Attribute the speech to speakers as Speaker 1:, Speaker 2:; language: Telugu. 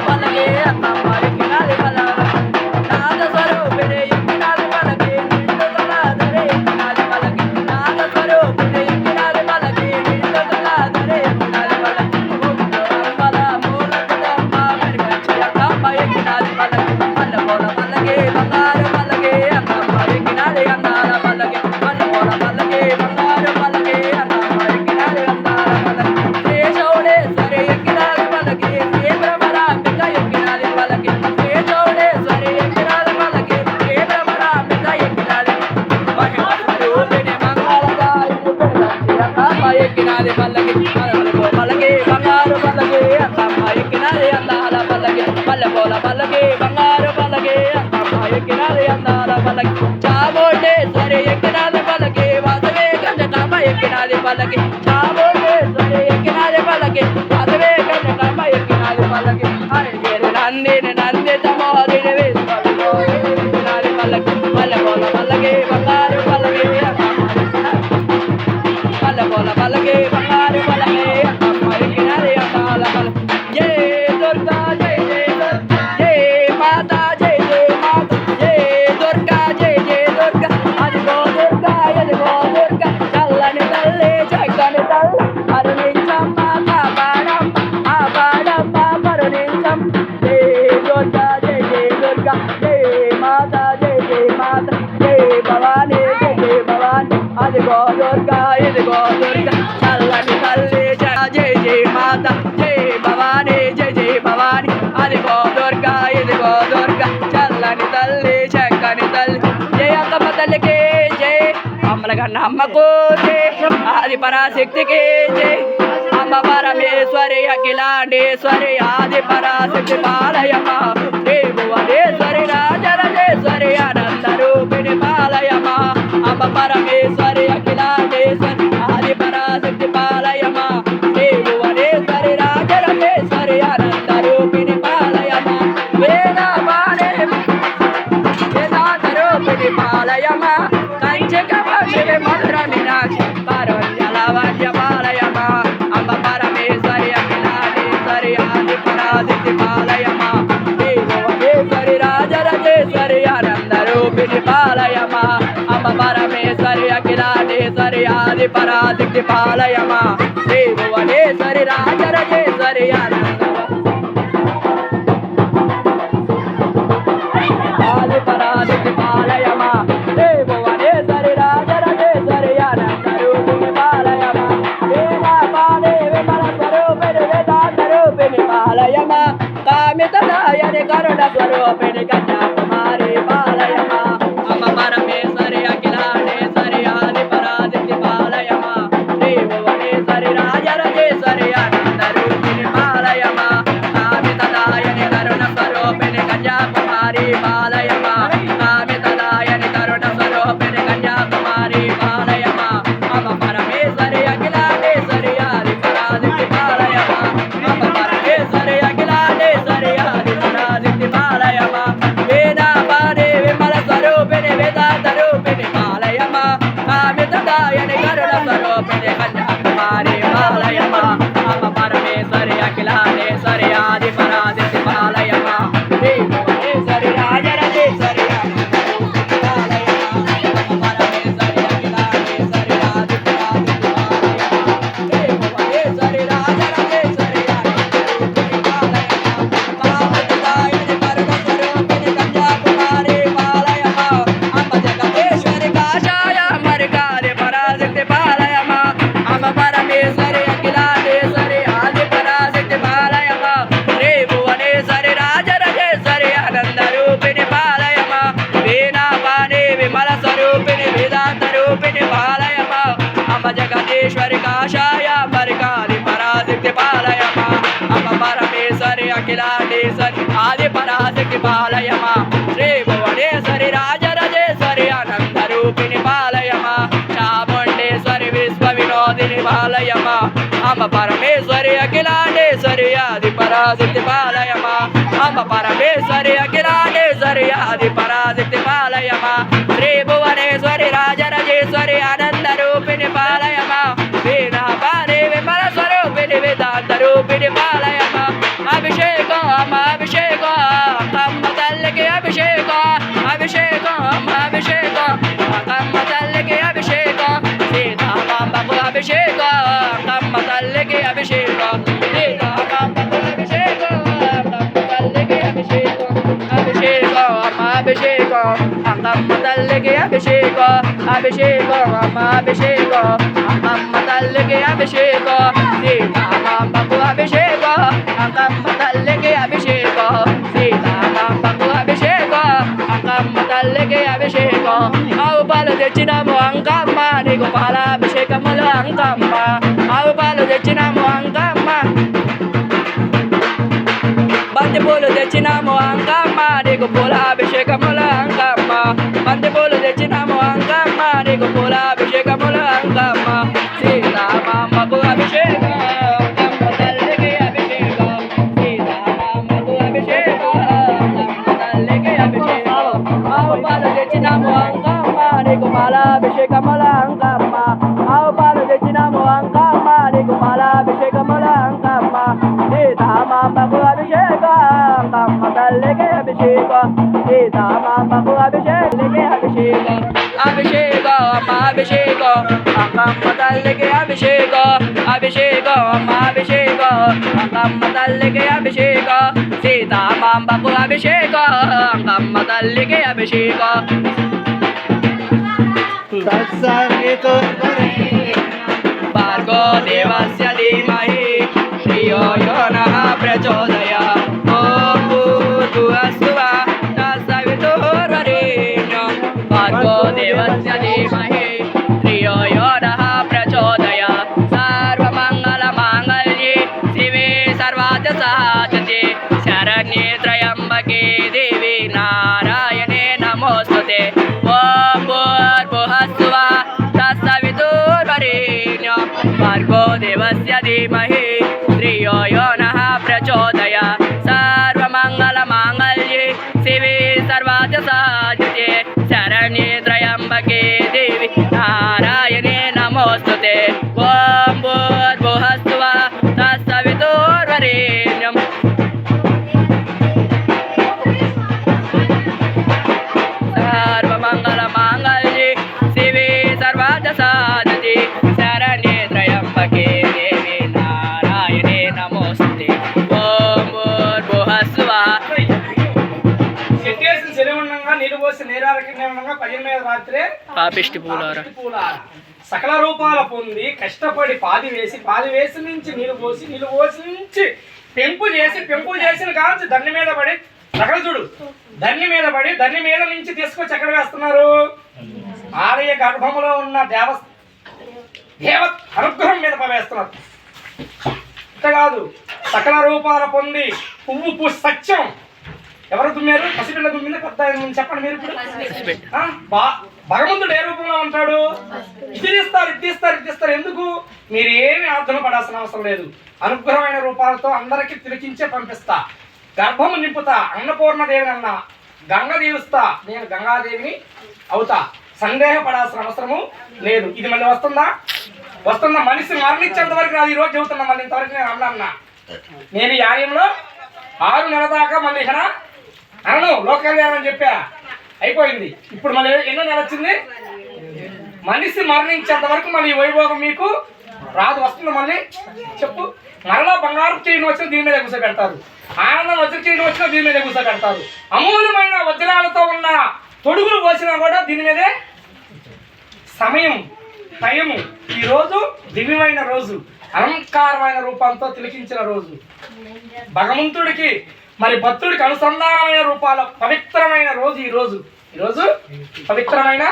Speaker 1: పలకే అమ్మమ్మ అక్కమ్మ పల్లకి పల్లకి బంగారు పల్లకి అక్కమ్మ ఎక్కినాది అందాల పల్లకి పల్లె పోల పల్లకి బంగారు పల్లకి అక్కమ్మ ఎక్కినాది అందాల పల్లకి చాముండేశ్వరి ఎక్కినాది పల్లకి వాసవే గంజకమ్మ ఎక్కినాది పల్లకి ఎక్కినాది పల్లకి వాసవే ఎక్కినాది పల్లకి. నందిని నందిత పొల పలకే అదిగో దుర్గా ఇదిగో దుర్గా చల్లని తల్లి చక్కని తల్లి. జై అక్కమ్మ తల్లికి జై. అమ్మలగన్న అమ్మకు జై. ఆది పరాశక్తికి జై. అమ్మ పరమేశ్వరి అఖిలాండేశ్వరి ఆది పరాశక్తి పాలయమ్మ. జై భువనేశ్వరి పాలయమ కంచకమ శివ మధుర మీనాక్షి పరవన్యలవన్య పాలయమ అంబ పరమేశ్వరి అఖిలాండేశ్వరి ఆది పరాశక్తి పాలయమ దేవోదేశ్వరి రాజరాజేశ్వరి ఆనందరూపిణి పాలయమ అంబ పరమేశ్వరి అఖిలాండేశ్వరి ఆది పరాశక్తి పాలయమ దేవోదేశ్వరి రాజరాజేశ్వరి ఆనంద pero అమ్మ జగదీశ్వరి కాషాయ మరికాది పరాశక్తి పాలయమా. అమ్మ పరమేశ్వరి అఖిలాండేశ్వరి ఆది పరాశక్తి పాలయమా. శ్రీ భువనేశ్వరి రాజరాజేశ్వరి అనంత రూపిణి పాలయమా. చాముండేశ్వరి విశ్వ వినోదిని పాలయమా. అమ్మ పరమేశ్వరి అఖిలాండేశ్వరి ఆది పరాశక్తి పాలయమా. అమ్మ పరమేశ్వరి అఖిలాండేశ్వరి ఆది పరాశక్తి పాలయమా. శ్రీ భువ అభిషేకం అంకమ్మ తల్లికి అభిషేకం అభిషేకం అమ్మ అభిషేకం అంకమ్మ తల్లికి అభిషేకం సీతామాంబకు అభిషేకం అంకమ్మ తల్లికి అభిషేకం సీతామాంబకు అభిషేకం అంకమ్మ తల్లికి అభిషేకం ఆవు పాలు తెచ్చినాము అంకమ్మ నీకు పాలాభిషేకములు అంకమ్మ ఆవు పాలు తెచ్చినాము అంకమ్మ బంతి పూలు తెచ్చినాము అంకమ్మ నీకు పూల అభిషేకముల అంకమ్మ బంతి పూలు తెచ్చినాము ಅಭಿಷೇಕ ಅಮ್ಮ ಅಭಿಷೇಕ ಅಕ್ಕಮ್ಮ ತಲ್ಲಿಗೆ ಅಭಿಷೇಕ ಅಭಿಷೇಕ ಅಮ್ಮ ಅಭಿಷೇಕ ಅಕ್ಕಮ್ಮ ತಲ್ಲಿಗೆ ಅಭಿಷೇಕ ಸೀತಾಮಾಂಬಕು ಅಭಿಷೇಕ ಅಕ್ಕಮ್ಮ ತಲ್ಲಿಗೆ ಅಭಿಷೇಕ ಭಾರ್ಗೋ ದೇವಸ್ಯ ಧೀಮಹಿ
Speaker 2: ಶ್ರಿಯೋ
Speaker 1: భార్గో దేవస్య ధీమహి ధియో యో నః ప్రచోదయాత్ సర్వమంగళమాంగళ్యే శివే సర్వార్థ సాధకే శరణ్యే త్రయంబకే దేవి నారాయణే నమోస్తుతే ఓం భూర్భువస్సువః తత్సవితుర్వరేణ్యం భార్గో దేవస్య ధీమహి ధియో యో నః ప్రచోదయ సర్వమంగళమాంగళ్యే శివే సర్వార్థ సాధకే పాపిష్టి పూలార
Speaker 2: పూల సకల రూపాల పొంది కష్టపడి పాది వేసి పాది వేసి నుంచి నీరు పోసి నీరు పోసి నుంచి పెంపు చేసి పెంపు చేసిన కాంచి ధన్ని మీద పడి సకల చూడు ధన్ని మీద పడి ధన్ని మీద నుంచి తీసుకొచ్చి ఎక్కడ వేస్తున్నారు? ఆలయ గర్భములో ఉన్న దేవ దేవ అనుగ్రహం మీద వేస్తున్నారు అంతే కాదు సకల రూపాల పొంది పువ్వు పు సత్యం. ఎవరు తుమ్మారు? పసిపిల్ల తుమ్మింది? ఆయన చెప్పండి మీరు ఇప్పుడు. బా- భగవంతుడు ఏ రూపంలో ఉంటాడు? ఇది తీస్తారు ఇది ఇది ఎందుకు? మీరు ఏమి ఆర్థన పడాల్సిన అవసరం లేదు. అనుగ్రహమైన రూపాలతో అందరికీ తిరిగించే పంపిస్తా. గర్భము నింపుతా అన్నపూర్ణదేవిని అన్న గంగ దీవిస్తా నేను గంగాదేవిని అవుతా. సందేహపడాల్సిన అవసరము లేదు. ఇది మళ్ళీ వస్తుందా? వస్తుందా? మనిషి మరణించేంత వరకు రాదు. ఈరోజు రోజు చెబుతున్నా మళ్ళీ ఇంతవరకు నేను అన్నా అన్నా. నేను ఈ ఆలయంలో ఆరు నెలల దాకా మళ్ళీ ఇక్కడ అనను లోకల్ అని చెప్పా. అయిపోయింది. ఇప్పుడు మళ్ళీ ఎన్నో నెల వచ్చింది? మనిషి మరణించేంత వరకు మళ్ళీ ఈ వైభోగం మీకు రాదు. వస్తుంది మళ్ళీ. చెప్పు. మరలా బంగారు చేయడం వచ్చిన దీని మీద కూర్చోబెడతారు ఆనందం వజ్ర చేయడం వచ్చిన దీని మీద కూర్చోబెడతారు అమూల్యమైన వజ్రాలతో ఉన్న తొడుగులు పోసినా కూడా దీని మీదే సమయం టైము ఈ రోజు దివ్యమైన రోజు. అలంకారమైన రూపంతో తిలకించిన రోజు. భగవంతుడికి మరి భక్తుడికి అనుసంధానమైన రూపాల పవిత్రమైన రోజు ఈరోజు ఈరోజు పవిత్రమైన